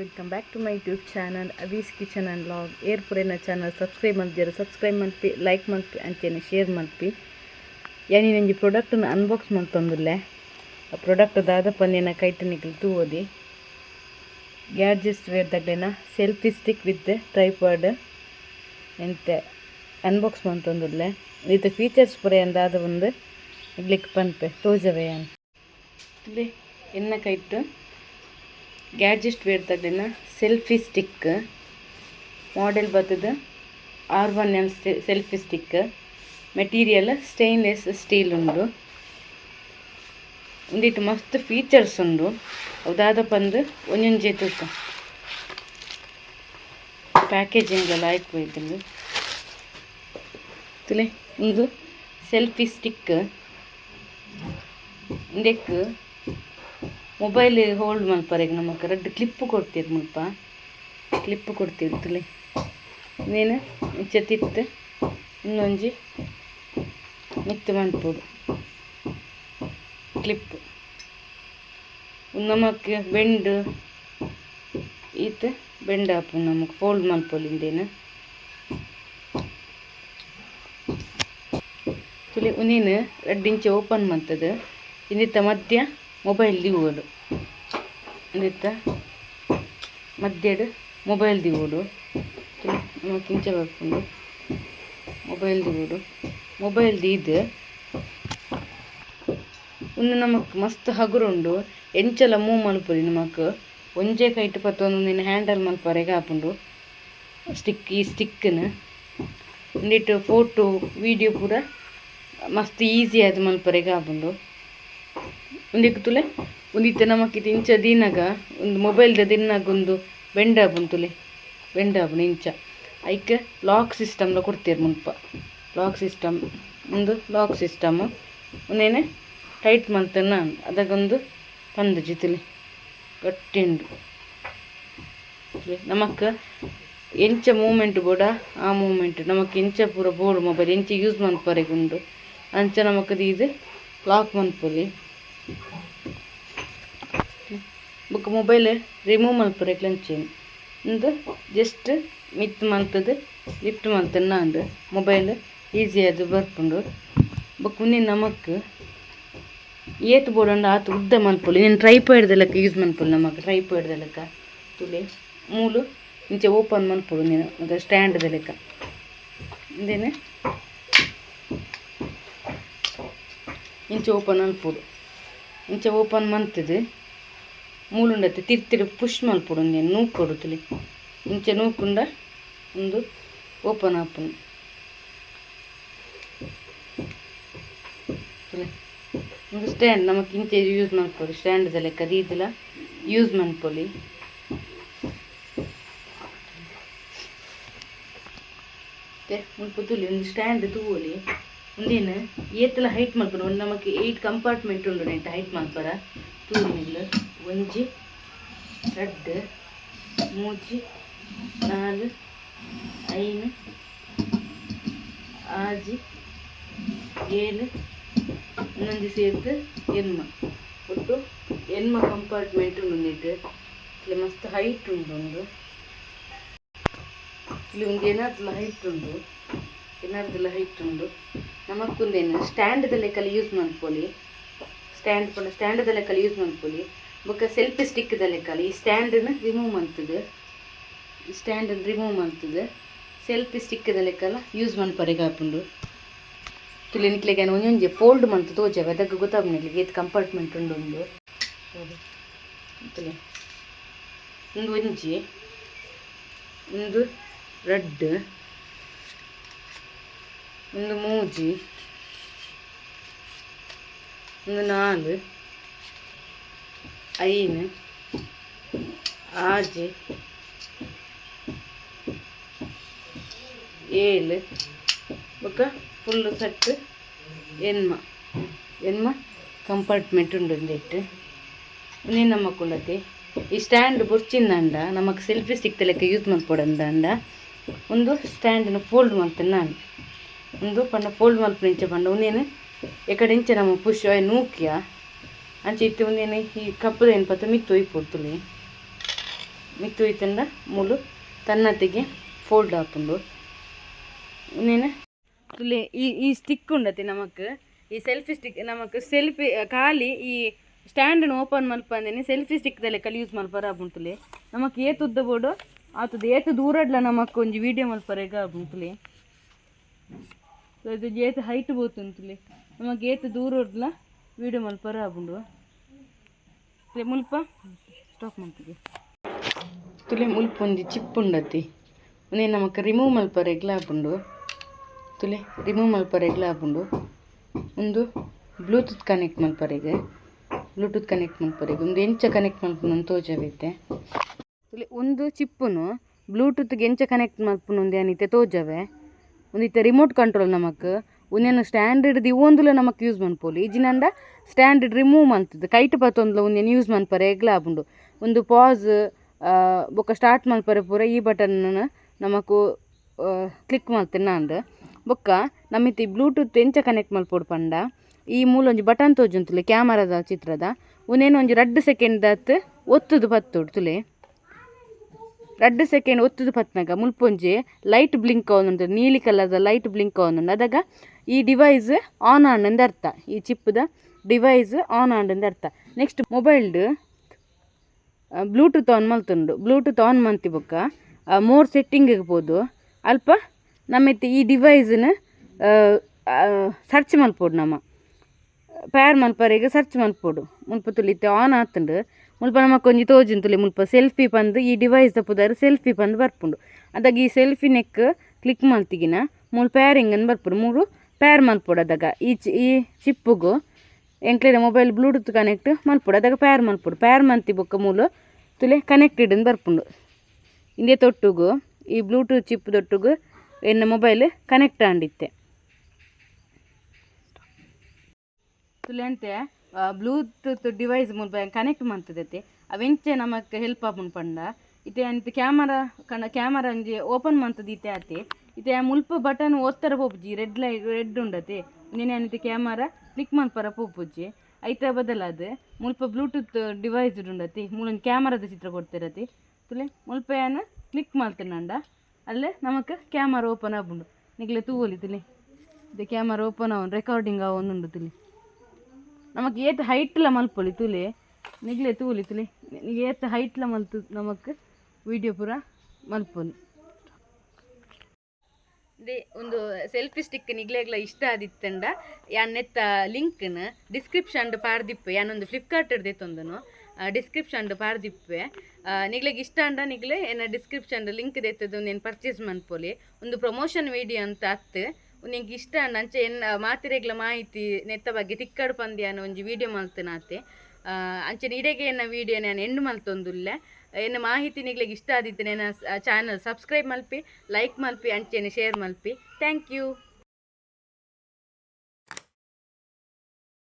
Welcome back to my YouTube channel ಅವೀಸ್ kitchen and ಲಾಗ್ ಏರ್ ಪುರೇನ ಚಾನಲ್ ಸಬ್ಸ್ಕ್ರೈಬ್ ಮಾಡ್ತೀರ? ಸಬ್ಸ್ಕ್ರೈಬ್ ಮಾಡ್ಪಿ ಲೈಕ್ ಮಾಡ್ಪಿ ಅಂತೇನೆ ಶೇರ್ ಮಾಡ್ಪಿ ಯಾನಿ ನಂಗೆ ಪ್ರಾಡಕ್ಟನ್ನು ಅನ್ಬಾಕ್ಸ್ ಮಾಡ್ತಂದಿಲ್ಲ ಆ ಪ್ರಾಡಕ್ಟ್ ದಾದಪ್ಪ ಪನ್ನೇನ ತೂ ಓದಿ. ಗ್ಯಾಡ್ಜೆಸ್ಟ್ ವೇರ್ ದಗ್ಲೇನ ಸೆಲ್ಫಿ ಸ್ಟಿಕ್ ವಿತ್ ಟ್ರೈಪಾಡ್ ಎಂತೆ ಅನ್ಬಾಕ್ಸ್ ಮಾಡ್ತಂದಿಲ್ಲ ಇದು ಫೀಚರ್ಸ್ ಪುರ ಅಂದಾದ ಒಂದು ಕ್ಲಿಕ್ ಪನ್ಪೆ ತೋಜವೆ ಅಂತ. ಎನ್ನ ಕೈಟ್ಟು ಗ್ಯಾಡ್ಜೆಟ್ ವೇರ್ ತಗಲಿನ ಸೆಲ್ಫಿ ಸ್ಟಿಕ್ ಮಾಡೆಲ್ ಬರ್ತದೆ R one M selfie stick material stainless steel ಉಂಡು. ಒಂದಿಟ್ಟು ಮಸ್ತ್ ಫೀಚರ್ಸ್ ಉಂಡು. ಅದಾದ ಪಂದು ಒಂದೊಂಜೆ ತೂಕ ಪ್ಯಾಕೇಜಿಂಗ್ ಎಲ್ಲ ಆಯ್ತು ಇದ್ರಲ್ಲಿ. ತುಲೆ ಒಂದು ಸೆಲ್ಫಿ ಸ್ಟಿಕ್ ಇಂದೆಕ್ ಮೊಬೈಲ್ ಹೋಲ್ಡ್ ಮಲ್ಪಾರ ಈಗ ನಮ್ಮ ರೆಡ್ ಕ್ಲಿಪ್ ಕೊಡ್ತೀರಿ ಮುಲ್ಪ. ಕ್ಲಿಪ್ ಕೊಡ್ತೀವಿ ತುಳಿ ನೀನು ಚೆತ್ತಿತ್ತು ಇನ್ನೊಂಜಿ ಮಿತ್ ಮನ್ಪುಡು ಕ್ಲಿಪ್ ನಮಕ್ ಬೆಂಡ್ ಈತ ಬೆಂಡ್ ಹಾಪು ನಮಗೆ ಫೋಲ್ಡ್ ಮಲ್ಪೊಲಿಂದೇನು ತುಳಿ ಉನೇನು ಇಂಚ್ ಓಪನ್ ಮಾಡ್ತದೆ. ಇನ್ನಿತ್ತ ಮಧ್ಯ ಮೊಬೈಲ್ ದಿವೋಡು ಅಂದಿತ್ತ ಮಧ್ಯಡ್ ಮೊಬೈಲ್ ದಿವೋಡು ಕಿಂಚ ಬರ್ಕೊಂಡು ಮೊಬೈಲ್ ದಿವೋಡು ಮೊಬೈಲ್ ದೀದ್ ಒಂದು ನಮಕ್ ಮಸ್ತ್ ಹಗುರುಂಡು, ಎಂಚಲ ಮೂವ್ ಮಲ್ಪುರಿ ನಮಕ್. ಒಂಜೇ ಕೈಟ್ ಪತ್ತೊಂದು ನಿನ್ನ ಹ್ಯಾಂಡಲ್ ಮಲ್ಪರೆಗೆ ಹಾಪುಂಡು ಸ್ಟಿಕ್, ಈ ಸ್ಟಿಕ್ಕನ್ನ ಒಂದಿಟ್ಟು ಫೋಟೋ, ವೀಡಿಯೋ ಪೂರ ಮಸ್ತ್ ಈಸಿ ಆದ್ ಮಲ್ಪರೆಗೆ ಆಪುಂಡು ಒಂದಿಕ್ಕೆ ತುಲೆ ಉಂದಿತ್ತೆ ನಮಕ್ ಇಂಚ ದಿನಗ, ಒಂದು ಮೊಬೈಲ್ದ ದಿನಾಗ ಒಂದು ಬೆಂಡ ಆಪುನ್ ತುಲೆ. ಬೆಂಡ ಆಪುನ್ ಇಂಚ. ಐಕ್ ಲಾಕ್ ಸಿಸ್ಟಮ್ಲ ಕೊಡ್ತೀರಿ ಮುನ್ಪ. ಲಾಕ್ ಸಿಸ್ಟಮ್, ಒಂದು ಲಾಕ್ ಸಿಸ್ಟಮ್. ಒಂದೇನೆ ಟೈಟ್ ಮಂತನ ಅದಕ್ಕೊಂದು ಪಂದು ಜಿತಿಲಿ ಗಟ್ಟಿ ಉಂಡು ನಮಕ್ ಎಂಚ ಮೂಮೆಂಟ್ ಬೋಡ, ಆ ಮೂಮೆಂಟ್ ನಮಕ್ ಎಂಚ ಪೂರ ಬೋರ್ಡ್ ಮೊಬೈಲ್ ಎಂಚ ಯೂಸ್ ಮನ್ಪರೆಗೆ ಉಂಡು ಅಂಚ ನಮಕ್ ಇದು ಲಾಕ್ ಮನ್ಪೊಲಿ ಬೊಕ್ಕ ಮೊಬೈಲ್ ರಿಮೂವ್ ಮಲ್ಪರೆಗೆ ಅಂಚೇನು ಒಂದು ಜಸ್ಟ್ ಮಿತ್ ಮಲ್ತದು ಲಿಫ್ಟ್ ಮಂತ್ ಅಂದು ಮೊಬೈಲ್ ಈಜಿ ಅದು ಬರ್ಪುಂಡು ಬೊಕ್ಕ ಉನ್ನಿ ನಮಕ್ ಏತ್ ಬೋಡಂಡ ಆತು ಉದ್ದ ಮನ್ಪೊಲಿ. ನೀನು ಟ್ರೈ ಲೆಕ್ಕ ಯೂಸ್ ಮನ್ಪೊಲಿ ನಮಕ್ ಟ್ರೈ ಲೆಕ್ಕ ತುಲಿ ಮೂಲು ಇಂಚೆ ಓಪನ್ ಮನ್ಪೊಡು ನೀನು ಅದು ಸ್ಟ್ಯಾಂಡ್ದ ಲೆಕ್ಕ. ಇಂದೇನೆ ಇಂಚೆ ಓಪನ್ ಮನ್ಪೊಡು ಇಂಚೆ ಓಪನ್ ಮಂತಿದೆ ಮೂಲುಂಡತ್ತೆ ತಿರ್ತಿರು ಪುಷ್ ಮಲ್ಪಡು ಇಂಚ ತುಲಿ. ಇಂಚೆ ನೂಕುಂಡ, ಒಂದು ಓಪನ್ ತುಲಿ. ಒಂದು ಸ್ಟ್ಯಾಂಡ್ ನಮಗೆ ಇಂಚೆ ಯೂಸ್ ಮಾಡ್ಕೊಳ್ಳಿ ಸ್ಟ್ಯಾಂಡ್ ಲೆಕ್ಕ ದೀದಿಲ ಯೂಸ್ ಮಾಡ್ಕೊಳ್ಳಿ ಮುಲ್ಪುತ್ತುಲಿ ಒಂದು ಸ್ಟ್ಯಾಂಡ್ ತೂವೊಲಿ ಒಂದೇನು ಏತಲ ಹೈಟ್ ಮಾಡ್ಬಾರ ಒಂದು ನಮಗೆ ಏಯ್ಟ್ ಕಂಪಾರ್ಟ್ಮೆಂಟ್ ಉಂಡು ನೆಂಟ ಹೈಟ್ ಮಲ್ಪರ ತೂನಿಲ್ಲ ಒಂಜಿ, ರಡ್ಡ್, ಮೂಜಿ ನಾಲ್ ಐನು ಆಜಿ, ಏಳು, ಇನ್ನೊಂದು ಸೇರ್ತು ಎನ್ಮ ಒಟ್ಟು ಎನ್ಮ ಕಂಪಾರ್ಟ್ಮೆಂಟ್ ಉಂಡು ಇಲ್ಲಿ ಮಸ್ತ್ ಹೈಟ್ ಉಂಡು ಒಂದು. ಇಲ್ಲಿ ಒಂದು ಏನಾದ್ಲ ಹೈಟ್ ಉಂಡು. ಏನಾರ್ದೆಲ್ಲ ಹೈಟ್ ಉಂಡು ನಮಕ್ಕೊಂದೇನು ಸ್ಟ್ಯಾಂಡ್ ಲೆಕ್ಕಲ್ಲಿ ಯೂಸ್ ಮಾಡ್ಕೊಳ್ಳಿ. ಸ್ಟ್ಯಾಂಡ್ ಪಂಡ ಸ್ಟ್ಯಾಂಡ್ ಲೆಕ್ಕಲ್ಲಿ ಯೂಸ್ ಮಾಡ್ಕೊಳ್ಳಿ. ಬೊಕ್ಕ ಸೆಲ್ಫಿ ಸ್ಟಿಕ್ ಲೆಕ್ಕಲ್ಲಿ ಈ ಸ್ಟ್ಯಾಂಡನ್ನು ರಿಮೂವ್ ಮಾಡ್ತದೆ. ಸ್ಟ್ಯಾಂಡನ್ನು ರಿಮೂವ್ ಮಾಡ್ತದೆ. ಸೆಲ್ಫಿ ಸ್ಟಿಕ್ ಲೆಕ್ಕಲ್ಲ ಯೂಸ್ ಮಾಡ್ಪರೆಗೆ ಹಾಪುಂಡು ತುಳಿ ನಿಕ್ಲಿಗೆ ಒಂದೊಂಜಿ ಫೋಲ್ಡ್ ಮಾಡ್ತು ತೋಜಾಗ ಅದಕ್ಕೆ ಗೊತ್ತಾಗ್ನಿಲ್ಲ ಏತ್ ಕಂಪಾರ್ಟ್ಮೆಂಟ್ ಉಂಡು ಒಂದು. ಒಂದು ಒಂಜಿ, ಒಂದು ರೆಡ್ ಒಂದು ಮೂಜಿ, ಒಂದು ನಾಲ್ അയിന് ആജ് ಏಳು ഒക്കെ ಫುಲ್ ಸೆಟ್ ಎನ್ಮ ಎನ್ಮ ಕಂಪಾರ್ಟ್ಮೆಂಟ್ ಉಂಡು ಒಂದೆಟ್ಟು ನೀನು ಮಕ್ಕಳತಿ ಈ ಸ್ಟ್ಯಾಂಡ್ ಬುರ್ಚಿಂದಂಡ ನಮಕ್ ಸೆಲ್ಫಿ ಸ್ಟಿಕ್ ತಲೆಕ್ಕೆ ಯೂಸ್ ಮಾಡ್ಕೊಡಂದಂಡ ಒಂದು ಸ್ಟ್ಯಾಂಡನ್ನು ಫೋಲ್ಡ್ ಮಾಡ್ತೇನೆ ನಾನು. ಒಂದು ಪಂಡ ಫೋಲ್ಡ್ ಮಲ್ಪು ಇಂಚೆ ಪಂಡ ಒಂದೇನು ಎಕಡೆ ಇಂಚೆ ನಮ್ಮ ಪುಷ್ ನೂಕ್ಯ? ಅಂಚೆ ಇತ್ತು ಒಂದೇನು, ಈ ಏನು ಪತ್ತ ಮಿತ್ತು ಒಯ್ಪೊಡ್ತುಲಿ ಮಿತ್ತು ಇತ್ತಂಡ ಮೂಲು ತನ್ನತ್ತಿಗೆ ಫೋಲ್ಡ್ ಹಾಕೊಂಡು ನೀನು ತುಲೆ, ಈ ಈ ಸ್ಟಿಕ್ ಉಂಡತಿ ನಮಕ್. ಈ ಸೆಲ್ಫಿ ಸ್ಟಿಕ್ ನಮಕ್ ಸೆಲ್ಫಿ ಖಾಲಿ ಈ ಸ್ಟ್ಯಾಂಡ್ ಓಪನ್ ಮಲ್ಪಂದೇನೆ ಸೆಲ್ಫಿ ಸ್ಟಿಕ್ ಕಲಿ ಯೂಸ್ ಮಲ್ಪರ ಆಗ್ಬಿಡ್ತುಲಿ ನಮಕ್ ಏತ್ ಉದ್ದ ಬೋಡು ಆತದ ಏತ್ ದೂರಡ್ಲ ನಮಕ್ ಒಂಜಿ ವಿಡಿಯೋ ಮಲ್ಪರೆಗ ಆಪುಂಟುಲೆ ಸೊ గేత ಏತ್ ಹೈಟ್ ಬೋತುಂಟುಲೆ గేత ವಿಡಿಯೋ ಮಲ್ಪರ ಆಪುಂಡು ತುಲೆ ಮುಲ್ಪ. ಸ್ಟಾಪ್ ಮಾಡ್ತೀವಿ ತುಲೆ ಮುಲ್ಪ ಒಂಜಿ ಚಿಪ್ ಉಂಡತಿ. ಒಂದೇ ನಮಕ್ ರಿಮೂವ್ ಮಲ್ಪರ ಎಗ್ಲ ಆಪುಂಡು ತುಲೆ ರಿಮೂವ್ ಮಲ್ಪರ ಎಗ್ಲ ಆಪುಂಡು ಒಂದು ಬ್ಲೂಟೂತ್ ಕನೆಕ್ಟ್ ಮಲ್ಪರಿಗೆ ಬ್ಲೂಟೂತ್ ಕನೆಕ್ಟ್ ಮಲ್ಪರಿಗೆ ಒಂದು ಎಂಚ ಕನೆಕ್ಟ್ ಮಲ್ಪುನ ತೋಜವೈತೆ ತುಲೆ ಒಂದು ಚಿಪ್ಪುನು ಬ್ಲೂಟೂತ್ಗೆ ಎಂಚ ಕನೆಕ್ಟ್ ಮಲ್ಪುನ ಒಂದು ಏನಿತ್ತೆ ತೋಜವೆ. ಒಂದಿತ್ತೆ ರಿಮೋಟ್ ಕಂಟ್ರೋಲ್ ನಮಕ್. ಒಂದೇನು ಸ್ಟ್ಯಾಂಡರ್ಡ್ ಇವೊಂದುಲ ನಮಕ್ ಯೂಸ್ ಮನ್ಪೋಲಿ. ಇಜಿನಂದ ಸ್ಟ್ಯಾಂಡರ್ಡ್ ರಿಮೂವ್ ಮಲ್ತದ ಕೈಟ್ ಬತ್ತೊಂದುಲ ಉಂದೆನ್ ಯೂಸ್ ಮನ್ಪರೆ, ಎಗ್ಲ ಆಪುಂಡು ಒಂದು ಪಾಸ್ ಬೊಕ್ಕ ಸ್ಟಾರ್ಟ್ ಮಲ್ಪರೆ ಪೂರ ಈ ಬಟನ್ ನಮಕು ಕ್ಲಿಕ್ ಮಲ್ತಿನಾಂಡ್ ಬೊಕ್ಕ ನಮಿತಿ ಬ್ಲೂಟೂತ್ ಎಂಚ ಕನೆಕ್ಟ್ ಮಲ್ಪೊಡು ಪಂಡ. ಈ ಮೂಲ ಒಂಜಿ ಬಟನ್ ತೋಜುಂತುಲೆ, ಕ್ಯಾಮರಾದ ಚಿತ್ರದ. ಉನೇನು ಒಂಜಿ ರಡ್ಡ್ ಸೆಕೆಂಡ್ ದತ್ ಒತ್ತುದು ಪತ್ತೊಡು ತುಲೆ ರಡ್ಡ್ ಸೆಕೆಂಡ್ ಒತ್ತುದು ಪತ್ನಾಗ, ಮುಲ್ಪೊಂಜಿ ಲೈಟ್ ಬ್ಲಿಂಕ್ ಆವೊಂದುಂಡು ನೀಲಿ ಕಲರ್ದ ಲೈಟ್ ಬ್ಲಿಂಕ್ ಆವೊಂದುಂಡು ಅದಾಗ ಈ ಡಿವೈಸ್ ಆನ್ ಆಂಡ್ ಅರ್ಥ. ಈ ಚಿಪ್ಪದ ಡಿವೈಸ್ ಆನ್ ಆಂಡ್ ಅರ್ಥ. ನೆಕ್ಸ್ಟ್ ಮೊಬೈಲ್ಡ್ ಬ್ಲೂಟೂತ್ ಆನ್ ಮಲ್ತುಂಡು ಬ್ಲೂಟೂತ್ ಆನ್ ಮಂತಿ ಬೊಕ್ಕ ಮೋರ್ ಸೆಟ್ಟಿಂಗ್ ಪೋದು ಅಲ್ಪ ನಮ್ಮತ್ತೆ ಈ ಡಿವೈಸ್ನ ಸರ್ಚ್ ಮಲ್ಪೋಡು ನಮ್ಮ. ಪೇರ್ ಮಲ್ಪರೆಗೆ ಸರ್ಚ್ ಮಲ್ಪೋಡು. ಮುಲ್ಪ ತುಲಿತ್ತೆ ಆನ್ ಆತುಂಡು. ಮುಲ್ಪ ನಮಕ್ ಒಂಜಿ ಮುಲ್ಪ ಸೆಲ್ಫಿ ಪಂದ್, ಈ ಡಿವೈಸ್ ಪುದರ್ ಸೆಲ್ಫಿ ಪಂದ್ ಬರ್ಪುಂಡು. ಅದಾಗ ಈ ಸೆಲ್ಫಿ ನೆಕ್ ಕ್ಲಿಕ್ ಮಲ್ತಿಗಿನ ಮೂಲು ಪ್ಯಾರಿಂಗ್ ಅನ್ನು ಬರ್ಪುಡು. ಮೂರು ಪ್ಯಾರ್ ಮಲ್ಪೊಡು ಅದಾಗ. ಈ ಚಿ, ಈ ಚಿಪ್ಪುಗು ಎಂಕ್ಲೆನ ಮೊಬೈಲ್ ಬ್ಲೂಟೂತ್ ಕನೆಕ್ಟ್ ಮಲ್ಪೊಡು. ಅದಾಗ ಪ್ಯಾರ್ ಮಲ್ಪೊಡು. ಪ್ಯಾರ್ ಮಂತಿ ಬೊಕ್ಕ ಮೂಲು ತುಲೆ ಕನೆಕ್ಟೆಡ್ ಅಂದ್ ಬರ್ಪುಂಡು. ಇಂದೇ ತೊಟ್ಟುಗು, ಈ ಬ್ಲೂಟೂತ್ ಚಿಪ್ ತೊಟ್ಟುಗು ಎನ್ನ ಮೊಬೈಲ್ ಕನೆಕ್ಟ್ ಆಂಡಿತ್ತೆ. ತುಲೆ ಅಂತೆ ಬ್ಲೂಟೂತ್ ಡಿವೈಸ್ ಮುಲ್ಪ ಕನೆಕ್ಟ್ ಮಂತದತೆ ಅವೆಂಚೆ ನಮಕ್ ಹೆಲ್ಪ್ ಆಪುಂಡು ಪಂಡ. ಇತ್ತೆ ಅಂತ ಕ್ಯಾಮರಾ ಕಣ ಕ್ಯಾಮರಾ ಒಂಜಿ ಓಪನ್ ಮಂತದ ಇತ್ತೆ ಆತೆ. ಇತ್ತೆ ಮುಲ್ಪ ಬಟನ್ ಒತ್ತರ ಪೋಪುಜಿ ರೆಡ್ ಲೈಟ್ ರೆಡ್ ಉಂಡತೆ. ನೆನೆ ಅನಿತ ಕ್ಯಾಮರಾ ಕ್ಲಿಕ್ ಮನ್ಪರ ಪೋಪುಜಿ ಐತ ಬದಲಾದ, ಮುಲ್ಪ ಬ್ಲೂಟೂತ್ ಡಿವೈಸ್ ಉಂಡತಿ. ಮೂಲೊಂದು ಕ್ಯಾಮರಾದ ಚಿತ್ರ ಕೊಡ್ತಿರತಿ ತುಲೆ, ಮುಲ್ಪ ಏನ ಕ್ಲಿಕ್ ಮಾಡ್ತೀನಂಡ ಅಲ್ಲೇ ನಮಕ್ ಕ್ಯಾಮರಾ ಓಪನ್ ಆಪುಂಡು. ನಿಗ್ಲೆ ತೂವೊಲಿ ತುಲೆ. ಇದು ಕ್ಯಾಮರಾ ಓಪನ್ ಆವನ್ ರೆಕಾರ್ಡಿಂಗ್ ಆವೊಂದುಂಡು ತುಲೆ. ಏತ್ ಹೈಟ್ಲ ಮಲ್ಪೊಲಿ ತುಲೆ. ನಿಗ್ಲೆ ತೂಲಿ ತುಲೆ. ಏತ್ ಹೈಟ್ಲ ಮಲ್ತು ನಮಕ್ ವಿಡಿಯೋ ಪೂರ ಮಲ್ಪೊಲಿ. ದೇ ಒಂದು ಸೆಲ್ಫಿ ಸ್ಟಿಕ್ ನಿಗ್ಲೆಗ್ಲ ಇಷ್ಟ ಆದಿತ್ತಂಡ. ಯಾನ್ ನೆತ್ತ ಲಿಂಕ್ನ ಡಿಸ್ಕ್ರಿಪ್ಷನ್ ಪಾರ್ದಿಪ್ಪೆ ಯಾನೊಂದು ಫ್ಲಿಪ್ಕಾರ್ಟ್ ದೆತ್ತೊಂದನು ಡಿಸ್ಕ್ರಿಪ್ಷನ್ ಪಾರ್ದಿಪ್ಪೆ ನಿಗ್ಲೆಗ್ ಇಷ್ಟ ಅಂಡ ನಿಗ್ಲೆ ಏನ ಡಿಸ್ಕ್ರಿಪ್ಷನ್ ಲಿಂಕ್ ದೆತ್ತದು నేను ಪರ್ಚೇಸ್ ಮನ್ಪೊಲಿ. ಒಂದು ಪ್ರಮೋಷನ್ ವಿಡಿಯೋ ಅಂತ ಅತ್ತು. ನಿಂಗೆ ಇಷ್ಟ ಅಂಚೆ ಎನ್ ಮಾತಿರೆಗ್ಲ ಮಾಹಿತಿ ನೆತ್ತ ಬಗ್ಗೆ ತಿಕ್ಕಡು ಪಂದ್ಯ ಅನ್ನೋ ಒಂಜಿ ವಿಡಿಯೋ ಮಲ್ತನಾತೆ. ಅಂಚೆ ಇಡೆಗೆ ಎನ್ನ ವಿಡಿಯೋ ನಾನು ಎಂಡ್ ಮಲ್ತೊಂದುಲ್ಲ. ಎನ್ನ ಮಾಹಿತಿ ನಿಗ್ಲಿಗೆ ಇಷ್ಟ ಆದಿತ್ತು ನನ್ನ ಚಾನಲ್ ಸಬ್ಸ್ಕ್ರೈಬ್ ಮಲ್ಪಿ ಲೈಕ್ ಮಲ್ಪಿ, ಅಂಚೆನೆ ಶೇರ್ ಮಲ್ಪಿ. Thank you